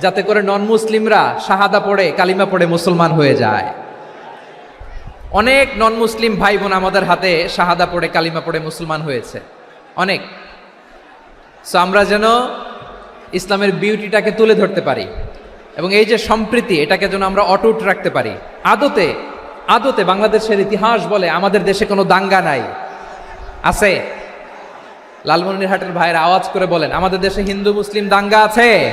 যাতে করে নন মুসলিমরা শাহাদা পড়ে, কালিমা পড়ে মুসলমান হয়ে যায়। অনেক নন মুসলিম ভাই বোন আমাদের হাতে শাহাদা পড়ে, কালিমা পড়ে মুসলমান হয়েছে। অনেক। সো আমরা যেন ইসলামের বিউটিটাকে তুলে ধরতে পারি এবং এই যে সম্প্রীতি, এটাকে যেন আমরা অটুট রাখতে পারি। আদতে আদতে বাংলাদেশের ইতিহাস বলে আমাদের দেশে কোনো দাঙ্গা নাই। আছে? লালমনিরহাটের ভাইয়ের আওয়াজ করে বলেন, আমাদের দেশে হিন্দু, মুসলিম দাঙ্গা আছে?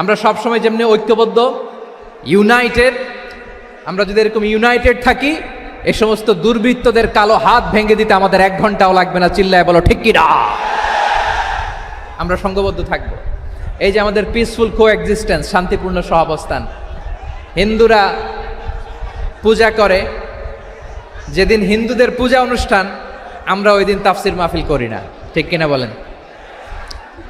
আমরা সবসময় যেমনি ঐক্যবদ্ধ ইউনাইটেড আমরা যদি এরকম ইউনাইটেড থাকি, এ সমস্ত দুর্বৃত্তদের কালো হাত ভেঙে দিতে আমাদের এক ঘন্টাও লাগবে না, চিল্লায় বলো, ঠিক কিনা? আমরা সঙ্গবদ্ধ থাকব। এই যে আমাদের পিসফুল কো এক্সিস্টেন্স শান্তিপূর্ণ সহাবস্থান, হিন্দুরা পূজা করে, যেদিন হিন্দুদের পূজা অনুষ্ঠান, আমরা ওই দিন তাফসির মাহফিল করি না, ঠিক কিনা বলেন?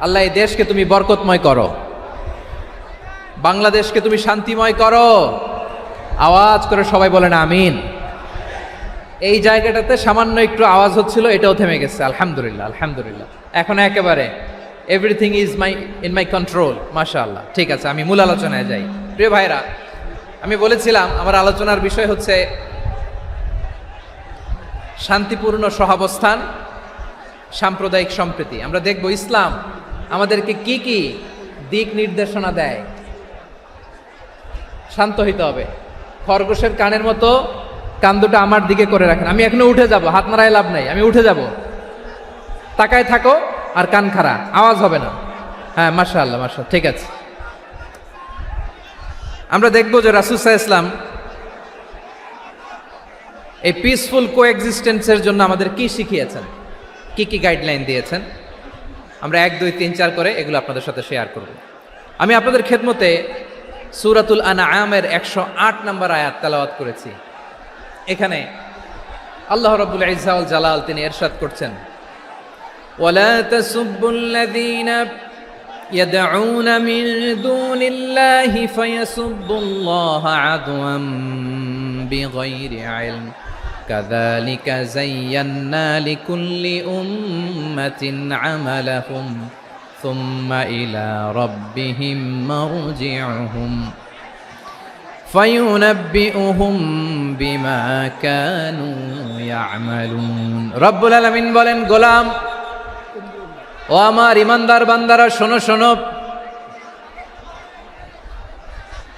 আল্লাহ, এই দেশকে তুমি বরকতময় করো। বাংলাদেশকে তুমি শান্তিময় করো। আওয়াজ করে সবাই বলেন আমিন। এই জায়গাটাতে সামান্য একটু আওয়াজ হচ্ছিল, এটাও থেমে গেছে। আলহামদুলিল্লাহ আলহামদুলিল্লাহ। এখন একেবারে everything is my in my control মাশাআল্লাহ। ঠিক আছে, আমি মূল আলোচনায় যাই। প্রিয় ভাইরা, আমি বলেছিলাম, আমার আলোচনার বিষয় হচ্ছে শান্তিপূর্ণ সহাবস্থান, সাম্প্রদায়িক সম্প্রীতি। আমরা দেখব ইসলাম আমাদেরকে কি কি দিক নির্দেশনা দেয়? শান্ত হইতে হবে। খরগোশের কানের মতো কান দুটো আমার দিকে করে রাখেন। আমি এখনও উঠে যাব, হাত নাড়ায় লাভ নাই, আমি উঠে যাব। তাকায় থাকো আর কান খাড়া, আওয়াজ হবে না। হ্যাঁ মার্শা আল্লাহ মার্শা ঠিক আছে। আমরা দেখব যে রাসুসাহ ইসলাম এই পিসফুল কো এক্সিস্টেন্সের জন্য আমাদের কি শিখিয়েছেন? কি কি গাইডলাইন দিয়েছেন? আমরা এক দুই তিন চার করে এগুলো আপনাদের সাথে শেয়ার করব আমি আপনাদের খেদমতে সুরাতুল আনা আমের একশো আট নম্বর আয়াত তেলাওয়াত করেছি এখানে আল্লাহ রবুল ইজাউল জালাল তিনি এরশাদ করছেন ولا تسبوا الذين يدعون من دون الله فيسبوا الله عدوا بغير علم كذلك زينا لكل أمة عملهم ثم إلى ربهم مرجعهم فينبئهم بما كانوا يعملون رب العالمين বলেন গোলাম ও আমার ইমানদার বান্দারা শোনো শোনো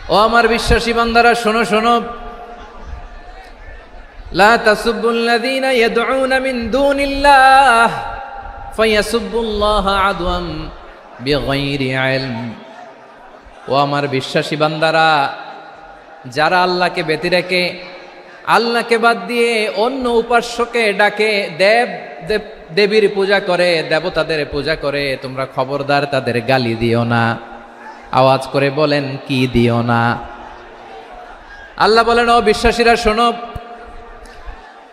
ও আমার বিশ্বাসী বান্দারা শোনো শোনো لا تسبوا الذين يدعون من دون الله فيسبوا الله عدوا بغير علم ও আমার বিশ্বাসী বান্দারা যারা আল্লাহকে ব্যতি রেখে আল্লাহকে বাদ দিয়ে অন্য উপাস্যকে ডাকে দেব দেব দেবীর পূজা করে দেবতাদের পূজা করে তোমরা খবরদার তাদের গালি দিও না আওয়াজ করে বলেন কি দিও না আল্লাহ বলেন ও বিশ্বাসীরা শোনো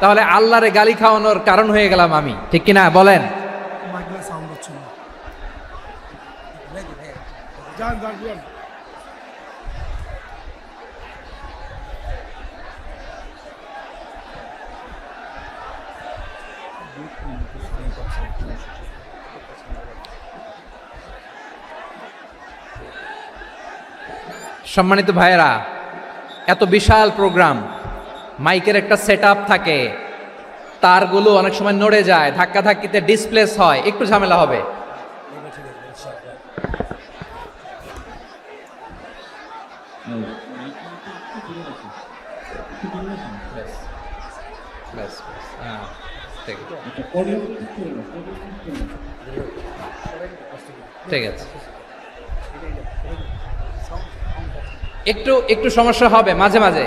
তাহলে আল্লাহরে গালি খাওয়ানোর কারণ হয়ে গেলাম আমি। ঠিক কিনা? বলেন। সম্মানিত ভাইয়েরা, এত বিশাল প্রোগ্রাম। মাইকের একটা সেট থাকে। তারগুলো অনেক সময় নড়ে যায় ধাক্কা ধাক্কিতে ডিসপ্লেস হয়, একটু ঝামেলা হবে। ঠিক আছে। একটু একটু সমস্যা হবে, মাঝে মাঝে।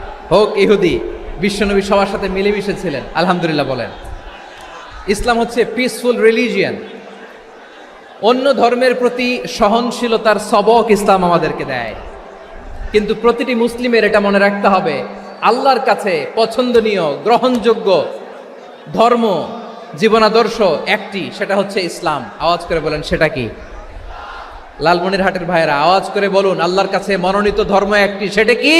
হোক ইহুদি, বিশ্বনবী সবার সাথে মিলেমিশে ছিলেন, আলহামদুলিল্লাহ বলেন। ইসলাম হচ্ছে পিসফুল রিলিজিয়ান অন্য ধর্মের প্রতি সহনশীলতার সবক ইসলাম আমাদেরকে দেয়। কিন্তু প্রতিটি মুসলিমের এটা মনে রাখতে হবে, আল্লাহর কাছে পছন্দনীয়, গ্রহণযোগ্য ধর্ম, জীবনাদর্শ একটি, সেটা হচ্ছে ইসলাম। আওয়াজ করে বলেন, সেটা কি? লালমনির হাটের ভাইয়েরা, আওয়াজ করে বলুন, আল্লাহর কাছে মনোনীত ধর্ম একটি, সেটা কি?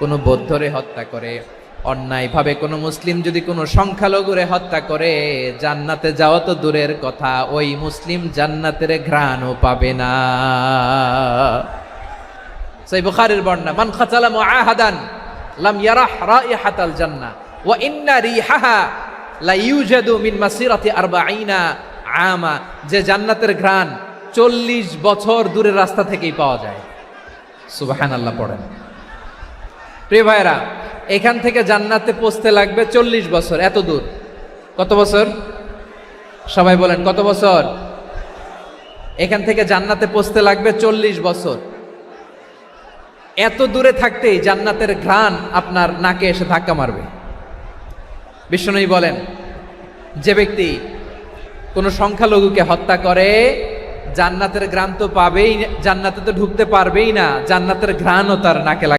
কোনো বৌদ্ধরে হত্যা করে, অন্যায়ভাবে কোনো মুসলিম যদি কোনো সংখ্যালঘুরে হত্যা করে, জান্নাতে যাওয়া তো দূরের কথা, ওই মুসলিম জান্নাতের ঘ্রাণও পাবে না। সেই বুখারীর বর্ণনা, মান খাচালা মুআহাদান লাম ইয়ারাহ রাইহাতাল জান্নাহ, ওয়া ইন্না রিহাহা লা ইউজাদু মিন মাসিরাতি আরবাঈনা আমা যে জান্নাতের ঘ্রাণ চল্লিশ বছর দূরের রাস্তা থেকেই পাওয়া যায়। সুবাহান আল্লাহ পড়েন। প্রিয় ভাইরা এখান থেকে জান্নাতে পৌঁছতে লাগবে চল্লিশ বছর, এত দূর। কত বছর? সবাই বলেন, কত বছর? এখান থেকে জান্নাতে পৌঁছতে লাগবে চল্লিশ বছর। এত দূরে থাকতেই জান্নাতের ঘ্রাণ আপনার নাকে এসে ধাক্কা মারবে। বিষ্ণুই বলেন, যে ব্যক্তি কোনো সংখ্যালঘুকে হত্যা করে, জান্নাতের ঘ্রাণ তো পাবেই, জান্নাতে তো ঢুকতে পারবেই না, জান্নাতের ঘ্রাণও তার নাকে লাগে